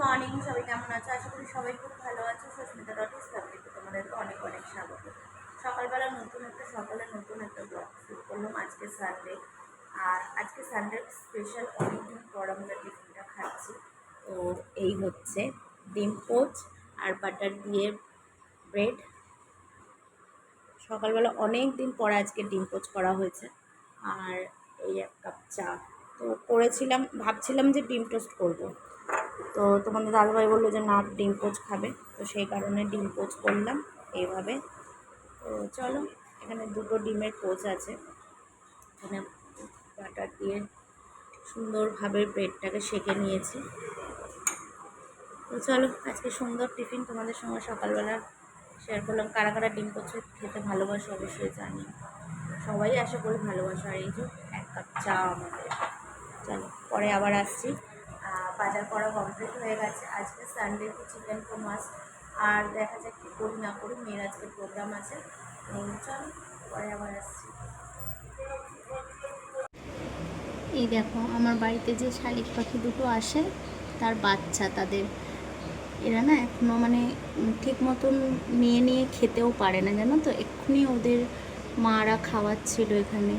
Morning, সবাই কেমন আছো? আশা করি সবাই খুব ভালো আছে। সুস্মিতা ডটিস ফ্যামিলিতে তোমাদেরকে অনেক অনেক স্বাগত। সকালবেলা নতুন একটা, সকালে নতুন একটা ব্লগ শুরু করলাম আজকে সানডে আর আজকে সানডে স্পেশাল অনেকদিন পর আমরা টিফিনটা খাচ্ছি। তো এই হচ্ছে ডিম পোচ আর বাটার দিয়ে ব্রেড সকালবেলা অনেক দিন পর আজকে ডিম পোচ করা হয়েছে। আর এই এক কাপ চা। তো করেছিলাম, ভাবছিলাম যে ডিম টোস্ট করব। তো তোমাদের দাদাভাই বলল যে, না, ডিম পোচ খাবে। তো সেই কারণে ডিম পোচ করলাম এইভাবে। তো চলো, এখানে দুটো ডিমের পোচ আছে। এখানে বাটার দিয়ে সুন্দরভাবে ব্রেডটাকে সেঁকে নিয়েছি। তো চলো, আজকে সুন্দর টিফিন তোমাদের সঙ্গে সকালবেলা শেয়ার করলাম। কারা কারা ডিম পোচ খেতে ভালোবাসে অবশ্যই জানি। সবাই আশা করি ভালোবাসে। আর এই যে এক কাপ চা আমাদের। চলো, পরে আবার আসছি। বাজার করা কমপ্লিট হয়ে গেছে। আজকে সানডে চিকেন তো মাছ আর দেখা যাক কী করি না করি, মেয়ের আজকে প্রোগ্রাম আছে। তো চলো, পরে আবার আসছি। এই দেখো, আমার বাড়িতে যে শালিক পাখি দুটো আসে, তার বাচ্চা তাদের। এরা না এখনও মানে ঠিক মতন নিয়ে নিয়ে খেতেও পারে না, জানো তো? এক্ষুনি ওদের মারা খাওয়াচ্ছিল এখানে।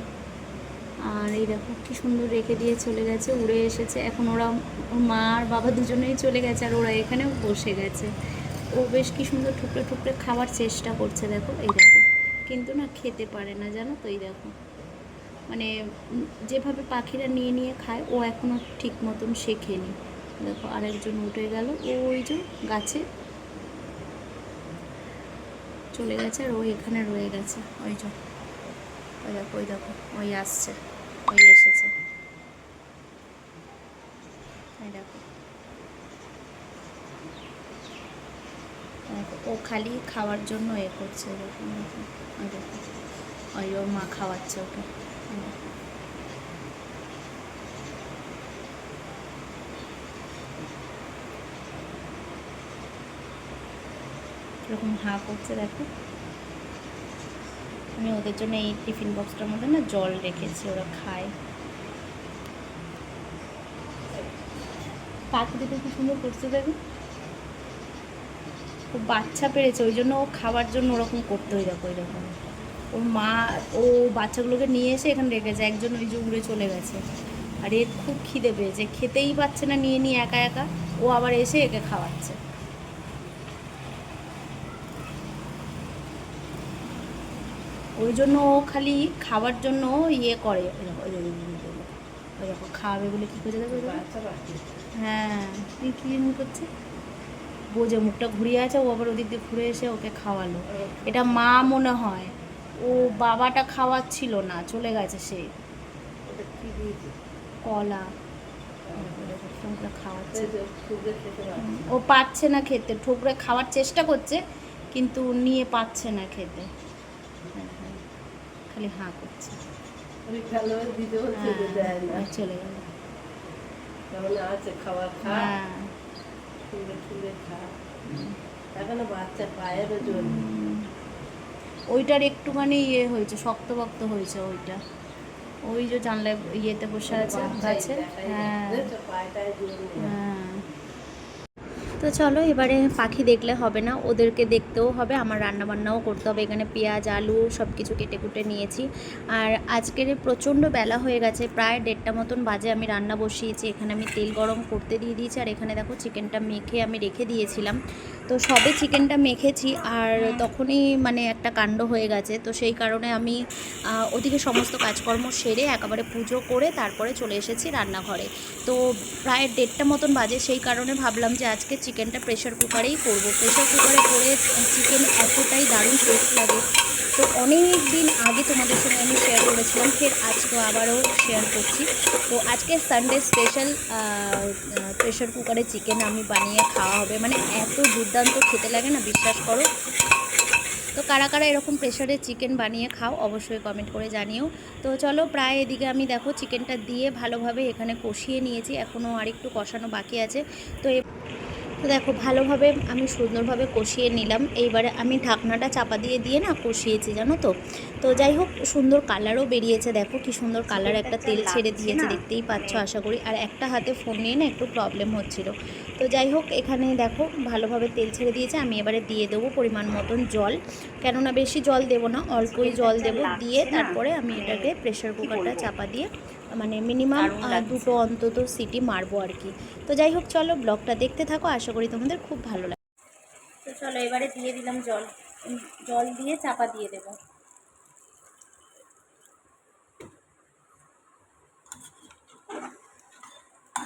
আর এই দেখো কি সুন্দর রেখে দিয়ে চলে গেছে, উড়ে এসেছে। এখন ওরা ওর মা আর বাবা দুজনেই চলে গেছে আর ওরা এখানেও বসে গেছে। ও বেশ কি সুন্দর ঠুকরে ঠুকরে খাওয়ার চেষ্টা করছে, দেখো, এই দেখো। কিন্তু না খেতে পারে না, জানো তো, এই দেখো। মানে যেভাবে পাখিরা নিয়ে নিয়ে খায়, ও এখনও ঠিক মতন শেখেনি। দেখো, আরেকজন উঠে গেল ও ওই যে গাছে চলে গেছে আর ও এখানে রয়ে গেছে। ওই যে, ওই দেখো ওই দেখো, ওই আসছে। ওই এসেছে। ও খালি খাওয়ার জন্য এ করছে ওই ওর মা খাওয়াচ্ছে ওকে। এরকম হা করছে দেখো। আমি ওদের জন্য এই টিফিন বক্সটার মধ্যে না জল রেখেছি, ওরা খায়। পাখি দুটো কি সুন্দর করছে দেখো ও বাচ্চা পেরেছে, ওই জন্য ও খাবার জন্য ওরকম করতে হয়, দেখো, এরকম। ওর মা, ও বাচ্চাগুলোকে নিয়ে এসে এখানে রেখেছে একজন ওই যে উড়ে চলে গেছে। আর এর খুব খিদে পেয়েছে, খেতেই পাচ্ছে না, নিয়ে নিয়ে একা একা। ও আবার এসে একে খাওয়াচ্ছে। ওই জন্য ও খালি খাবার জন্য ইয়ে করে ওই দেখো খাওয়াবে বলে কী করছে দেখো হ্যাঁ তুই কী এমন করছে? বোঝে মুখটা ঘুরিয়ে আছে ও আবার ওদিক দিয়ে ঘুরে এসে ওকে খাওয়ালো। এটা মা মনে হয়। ও বাবাটা খাওয়াচ্ছিল না চলে গেছে সে। কলা। খাওয়াচ্ছে। ও পাচ্ছে না খেতে। ঠোকরে খাওয়ার চেষ্টা করছে কিন্তু নিয়ে পাচ্ছে না খেতে। খালি হাঁ করছে। হ্যাঁ, চলে গেল হ্যাঁ। ওইটার একটুখানি ইয়ে হয়েছে শক্ত বক্ত হয়েছে ওইটা। ওই যে জানলায় ইয়েতে বসে আছে গাছে হ্যাঁ। হ্যাঁ। তো চলো এবারে পাখি দেখলে হবে না, ওদেরকে দেখতেও হবে, আমার রান্নাবান্নাও করতে হবে, এখানে পেঁয়াজ, আলু সব কিছু কেটে কুটে নিয়েছি। আর আজকের প্রচণ্ড বেলা হয়ে গেছে, প্রায় দেড়টা মতন বাজে আমি রান্না বসিয়েছি, এখানে আমি তেল গরম করতে দিয়ে দিয়েছি, আর এখানে দেখো চিকেনটা মেখে আমি রেখে দিয়েছিলাম। তো সবে চিকেনটা মেখেছি আর তখনই মানে একটা কাণ্ড হয়ে গেছে। তো সেই কারণে আমি ওদিকে সমস্ত কাজকর্ম সেরে একেবারে পুজো করে তারপরে চলে এসেছি রান্নাঘরে। তো প্রায় দেড়টা মতন বাজে, সেই কারণে ভাবলাম যে আজকে চিকেনটা প্রেশার কুকারেই করব। প্রেশার কুকারে করে চিকেন এতটাই দারুণ টেস্ট লাগে। তো অনেক দিন আগে তোমাদের সঙ্গে আমি শেয়ার করেছিলাম, ফের আজকে আবারও শেয়ার করছি। তো আজকে সানডে স্পেশাল প্রেশার কুকারে চিকেন আমি বানিয়ে খাওয়া হবে। মানে এত দুর্দান্ত খেতে লাগে না, বিশ্বাস করো। তো কারা কারা এরকম প্রেশারে চিকেন বানিয়ে খাও, অবশ্যই কমেন্ট করে জানিও। তো চলো প্রায় এদিকে আমি দেখো চিকেনটা দিয়ে ভালোভাবে এখানে কষিয়ে নিয়েছি, এখনও আরেকটু কষানো বাকি আছে। তো তো দেখো ভালোভাবে আমি সুন্দরভাবে কষিয়ে নিলাম। এইবারে আমি ঢাকনাটা চাপা দিয়ে দিয়ে না কষিয়েছি জানো তো? তো যাই হোক সুন্দর কালারও বেরিয়েছে। দেখো কি সুন্দর কালার একটা তেল ছেড়ে দিয়েছে দেখতেই পাচ্ছ আশা করি। আর একটা হাতে ফোন নিয়ে না একটু প্রবলেম হচ্ছিল। তো যাই হোক এখানে দেখো ভালোভাবে তেল ছেড়ে দিয়েছে। আমি এবারে দিয়ে দেবো পরিমাণ মতন জল। কেননা বেশি জল দেবো না অল্পই জল দেবো দিয়ে তারপরে আমি এটাকে প্রেশার কুকারটা চাপা দিয়ে মানে মিনিমাম দুটো অন্তত সিটি মারবো আর কি। তো যাই হোক চলো ব্লগটা দেখতে থাকো আশা করি তোমাদের খুব ভালো লাগবে তো চলো এবারে দিয়ে দিলাম জল। জল দিয়ে চাপা দিয়ে দেবো।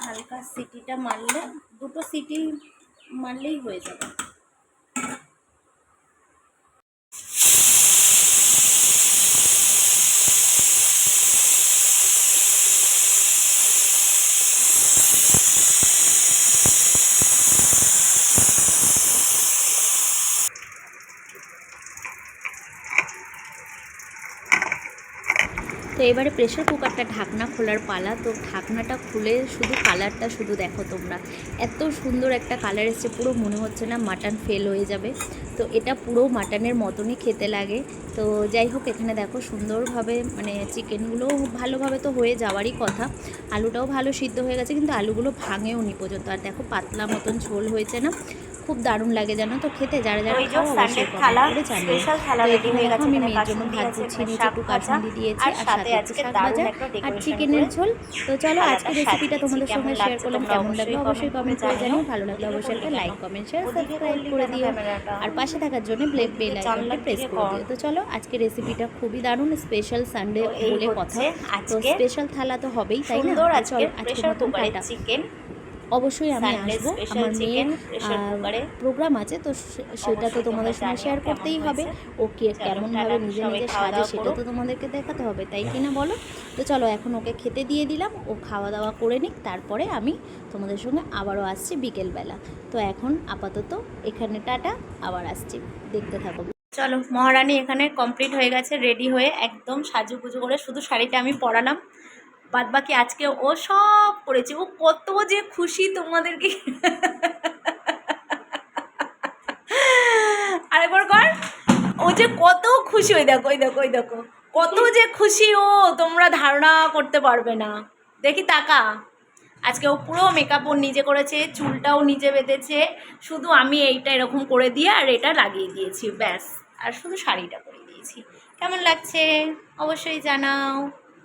হালকা সিটিটা মারলে দুটো সিটি মারলেই হয়ে যাবে। এবারে প্রেশার কুকারটা ঢাকনা খোলার পালা। তো ঢাকনাটা খুলে শুধু কালারটা শুধু দেখো তোমরা। এত সুন্দর একটা কালার এসছে, পুরো মনে হচ্ছে না মাটন ফেল হয়ে যাবে। তো এটা পুরো মাটনের মতনই খেতে লাগে। তো যাই হোক, এখানে দেখো সুন্দরভাবে মানে চিকেনগুলো ভালোভাবে তো হয়ে যাওয়ারই কথা। আলুটাও ভালো সিদ্ধ হয়ে গেছে, কিন্তু আলুগুলো ভাঙেও নি পর্যন্ত। আর দেখো পাতলা মতন ঝোল হয়েছে না। খুব দারুণ লাগে জানো তো খেতে যারা যারা ওই যে খাও অবশ্যই থালা করে থালা তো এখানে হয়ে দেখো গেছে আমি মেয়ের জন্য ভাত গুছিয়ে নিয়েছি একটু কাসুন্দি দিয়েছি আর সাথে একটু শাক ভাজা আর চিকেনের ঝোল। তো চলো আজকে রেসিপিটা। তোমাদের সঙ্গে শেয়ার করলাম কেমন লাগল অবশ্যই কমেন্ট করে জানিও। ভালো লাগলে অবশ্যই একটা লাইক কমেন্ট শেয়ার সাবস্ক্রাইব করে দিও? আর পাশে থাকার জন্য ব্লেক বেল আইকনটা প্রেস করে দিও। তো চলো আজকে রেসিপিটা খুবই দারুণ স্পেশাল সানডে বলে কথা। তো আজকে স্পেশাল থালা তো হবেই তাই না? চলো আজকে কুকারে চিকেন অবশ্যই আমি আসব। আমার মেয়ের এ। প্রোগ্রাম আছে তো সেটা তো তোমাদের সঙ্গে শেয়ার করতেই হবে। হয়েছে। ও কে কেমনভাবে নিজে নিজে খাওয়া সাজে সেটা তো তোমাদেরকে দেখাতে হবে তাই কি না বলো? তো চলো এখন ওকে খেতে দিয়ে দিলাম ও খাওয়া দাওয়া করে নিক তারপরে আমি তোমাদের সঙ্গে আবারও আসছি বিকেলবেলা। তো এখন আপাতত এখানে টাটা আবার আসছি। দেখতে থাকো। চলো মহারানী এখানে কমপ্লিট হয়ে গেছে রেডি হয়ে একদম সাজুগুজু করে শুধু শাড়িটা আমি পরালাম। বাদ বাকি আজকে ও সব করেছে। ও কত যে খুশি তোমাদেরকে। আরেকবার কর, ও যে কত খুশি, ওই দেখো ওই দেখো ওই দেখো। কত যে খুশি ও, তোমরা ধারণা করতে পারবে না। দেখি তাকা। আজকে ও পুরো মেকআপ ও নিজে করেছে, চুলটাও নিজে বেঁধেছে। শুধু আমি এইটা এরকম করে দিয়ে আর এটা লাগিয়ে দিয়েছি, ব্যাস। আর শুধু শাড়িটা করে দিয়েছি। কেমন লাগছে? অবশ্যই জানাও।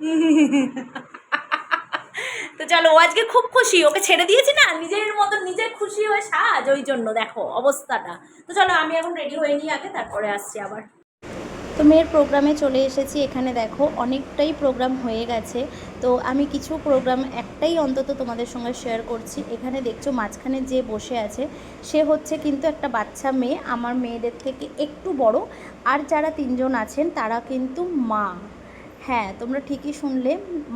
তো চলো, ও আজকে খুব খুশি, ওকে ছেড়ে দিয়েছি না, নিজের মতো নিজে খুশি হয়ে সাজ ওই জন্য, দেখো অবস্থাটা। তো চলো, আমি এখন রেডি হয়ে নিই আগে, তারপরে আসছি আবার। তো মেয়ের প্রোগ্রামে চলে এসেছি, এখানে দেখো, অনেকটাই প্রোগ্রাম হয়ে গেছে। তো আমি কিছু প্রোগ্রাম একটাই অন্তত তোমাদের সঙ্গে শেয়ার করছি। এখানে দেখছ, মাঝখানে যে বসে আছে, সে হচ্ছে কিন্তু একটা বাচ্চা মেয়ে, আমার মেয়েদের থেকে একটু বড়। আর যারা তিনজন আছেন, তারা কিন্তু মা। হ্যাঁ তোমরা ঠিকই শুনলে।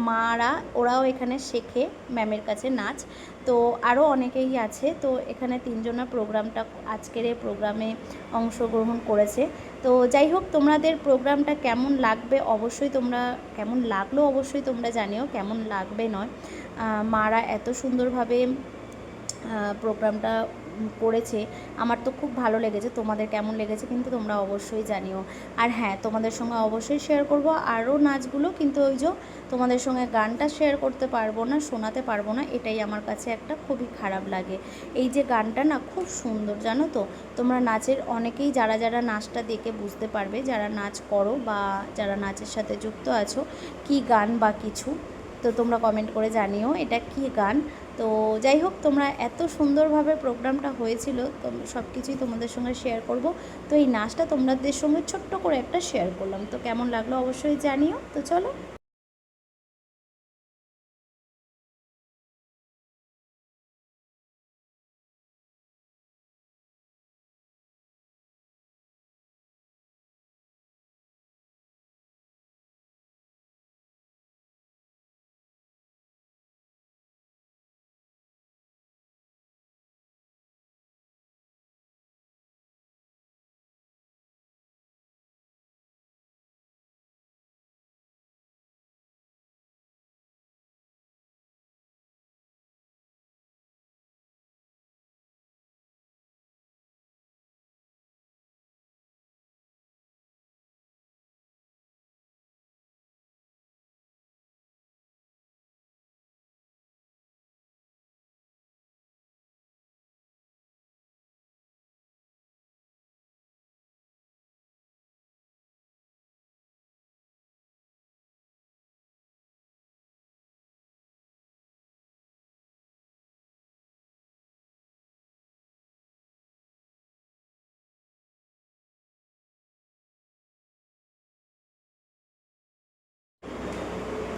মারা, ওরাও এখানে শেখে ম্যামের কাছে নাচ। তো আরও অনেকেই আছে। তো এখানে তিনজনের প্রোগ্রামটা আজকের এই প্রোগ্রামে অংশগ্রহণ করেছে। তো যাই হোক, তোমাদের প্রোগ্রামটা কেমন লাগবে অবশ্যই তোমরা, কেমন লাগল অবশ্যই তোমরা জানিও, কেমন লাগবে নয়। মারা এত সুন্দরভাবে প্রোগ্রামটা করেছে, আমার তো খুব ভালো লেগেছে, তোমাদের কেমন লেগেছে কিন্তু তোমরা অবশ্যই জানিও। আর হ্যাঁ তোমাদের সঙ্গে অবশ্যই শেয়ার করব, আরও নাচগুলো কিন্তু ওই যে তোমাদের সঙ্গে গানটা শেয়ার করতে পারব না, শোনাতে পারব না, এটাই আমার কাছে একটা খুবই খারাপ লাগে। এই যে গানটা না খুব সুন্দর, জানো তো? তোমরা নাচের অনেকেই যারা যারা নাচটা দেখে বুঝতে পারবে, যারা নাচ করো বা যারা নাচের সাথে যুক্ত আছো, কি গান বা কিছু? তো তোমরা কমেন্ট করে জানিও এটা কি গান। তো যাই হোক, তোমরা এত সুন্দরভাবে প্রোগ্রামটা হয়েছিল, তো সব কিছুই তোমাদের সঙ্গে শেয়ার করব। তো এই নাচটা তোমাদের সঙ্গে ছোট্ট করে একটা শেয়ার করলাম। তো কেমন লাগল অবশ্যই জানিও। তো চলো।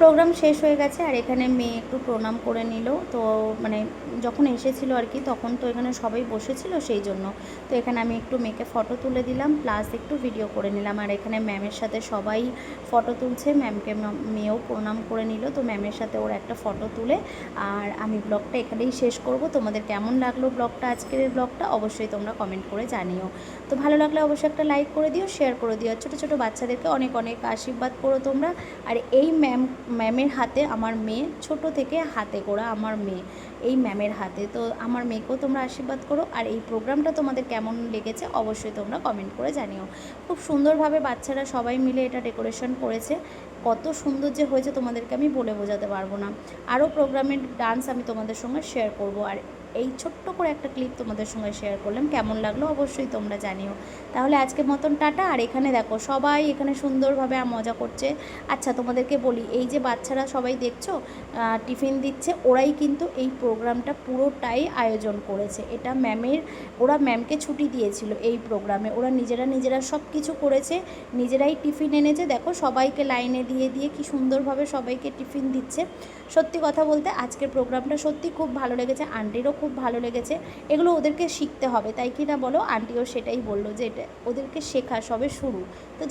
প্রোগ্রাম শেষ হয়ে গেছে আর এখানে মেয়ে একটু প্রণাম করে নিল। তো মানে যখন এসেছিল আর কি, তখন তো এখানে সবাই বসেছিল সেই জন্য। তো এখানে আমি একটু মেয়েকে ফটো তুলে দিলাম প্লাস একটু ভিডিও করে নিলাম। আর এখানে ম্যামের সাথে সবাই ফটো তুলছে। ম্যামকে মেয়েও প্রণাম করে নিল। তো ম্যামের সাথে ওর একটা ফটো তুলে, আর আমি ব্লগটা এখানেই শেষ করব। তোমাদের কেমন লাগল ব্লগটা আজকের ব্লগটা অবশ্যই তোমরা কমেন্ট করে জানিও। তো ভালো লাগলে অবশ্যই একটা লাইক করে দিও শেয়ার করে দিও। ছোটো ছোটো বাচ্চাদেরকে অনেক অনেক আশীর্বাদ করো তোমরা। আর এই ম্যাম ম্যামের হাতে আমার মেয়ে, ছোট থেকে হাতে করা আমার মেয়ে, এই ম্যামের হাতে। তো আমার মেয়েকেও তোমরা আশীর্বাদ করো আর এই প্রোগ্রামটা তোমাদের কেমন লেগেছে অবশ্যই তোমরা কমেন্ট করে জানিও। খুব সুন্দরভাবে বাচ্চারা সবাই মিলে এটা ডেকোরেশন করেছে। কত সুন্দর যে হয়েছে তোমাদেরকে আমি বলে বোঝাতে পারব না। আরও প্রোগ্রামের ডান্স আমি তোমাদের সঙ্গে শেয়ার করব। আর এই ছোট্ট করে একটা ক্লিপ তোমাদের সঙ্গে শেয়ার করলাম। কেমন লাগল অবশ্যই তোমরা জানিও। তাহলে আজকে মতন টাটা। আর এখানে দেখো, সবাই এখানে সুন্দরভাবে মজা করছে। আচ্ছা তোমাদেরকে বলি, এই যে বাচ্চারা সবাই দেখছ টিফিন দিচ্ছে, ওরাই কিন্তু এই প্রোগ্রামটা পুরোটাই আয়োজন করেছে। এটা ম্যামের, ওরা ম্যামকে ছুটি দিয়েছিল এই প্রোগ্রামে। ওরা নিজেরা নিজেরা সব কিছু করেছে, নিজেরাই টিফিন এনেছে। দেখো, সবাইকে লাইনে দিয়ে দিয়ে কি সুন্দরভাবে সবাইকে টিফিন দিচ্ছে। সত্যি কথা বলতে, আজকের প্রোগ্রামটা সত্যি খুব ভালো লেগেছে। আন্টিরও খুব ভালো লেগেছে। এগুলো ওদেরকে শিখতে হবে, তাই কি না বলো? আন্টিও সেটাই বলল যে এটা ওদেরকে শেখা সবে শুরু। তো যাই